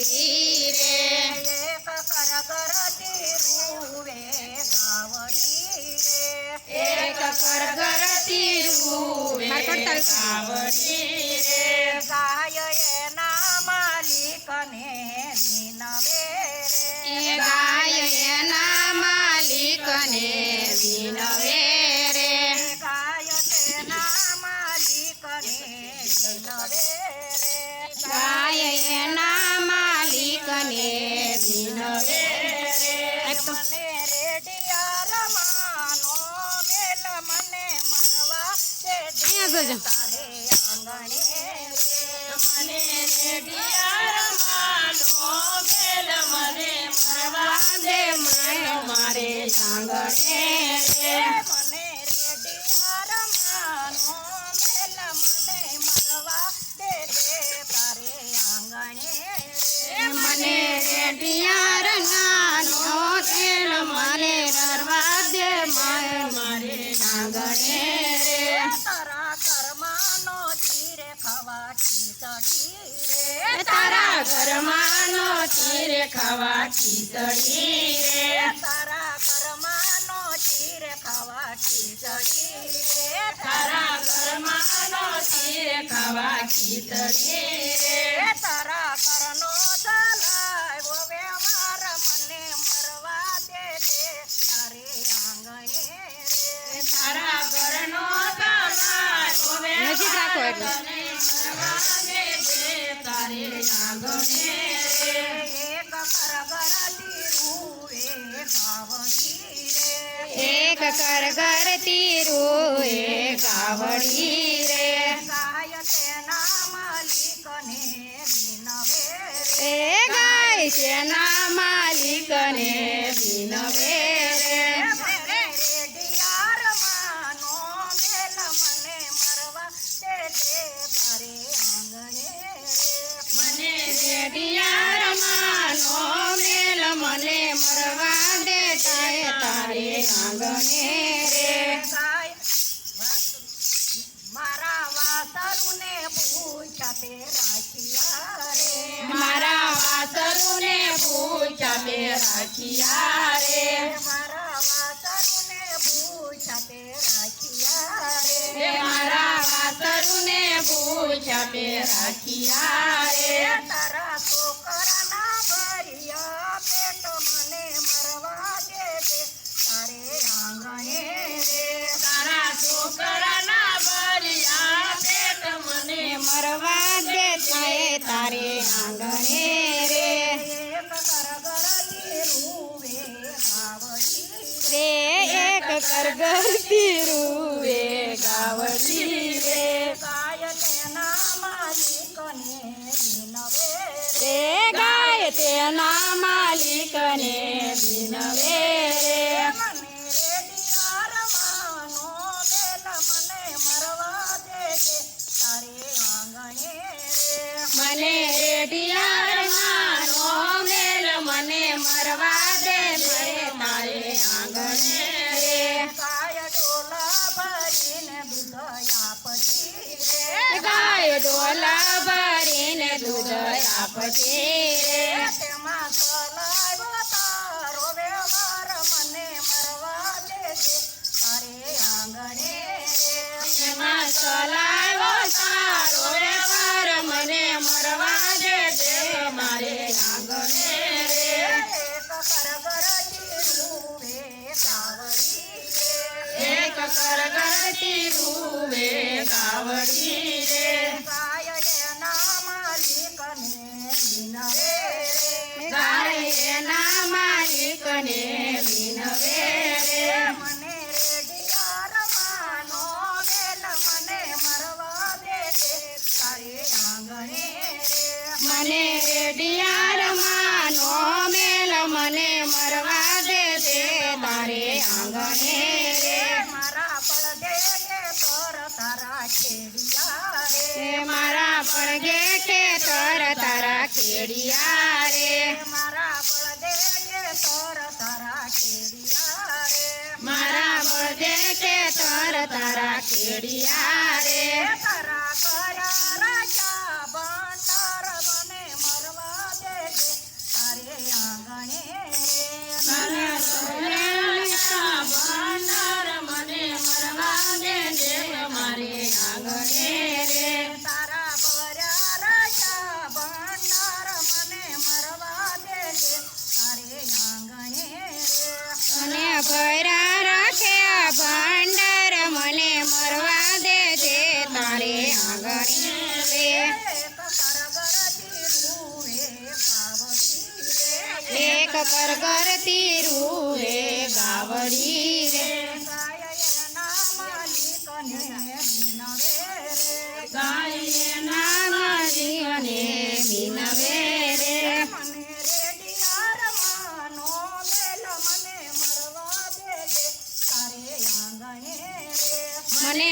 ગાવડી રે એક કરગરતી રૂવે ગાવડી રે એક કરગરતી રૂવે ગાવડી રે ગાય એના માલિકને વિનવે એ માલિકને વિનવે માય મારે આંગણે રે. મને રેડિયા રે તારા ખાવા ખીચડી રે. તારા ખાવા ખીચડી રે. તારા ઘરમાંનો તીર ખાવા ખીચડી રે. રે તારા વ્યવહાર મને મરવા દે દે. તારે આંગણે રે. તારા ઘરનો નજીક રાખો એટલે. મરવા દે દે. તારે આંગણે રે એક કર કરતી રૂએ ગાવડી રે. ગાય તેના માલિકને વિનવે રે ગાય તેના માલિકને વિનવે રેડિયા રમાનો મેલ મને મરવા દે તારે તારે આંગણે રે મારા વાસરુને પૂછા તે રાખિયા રે મારા વાસરુને પૂછા તે રાખિયા રે મારા વાસરુને પૂછા તે રાખિયા રે મારા વાસરુને પૂછા બે રાખ્યા રે. કરગરતી રૂવે ગાવડી રે ગાય તેના માલિકને વિનવે. ડોલા ભરીને દૂધ આપશે રે ગાવડી રે ખેડિયા રે? મારા બળદે કે તર તારા ખેડિયા રે. મારા બળદે કે તર તારા ખેડિયા ભરા રાખે ભંડાર મને મરવા દે છે તારે આગળ એક કર કરતી રૂહે ગાવડી રે. ગાય মানে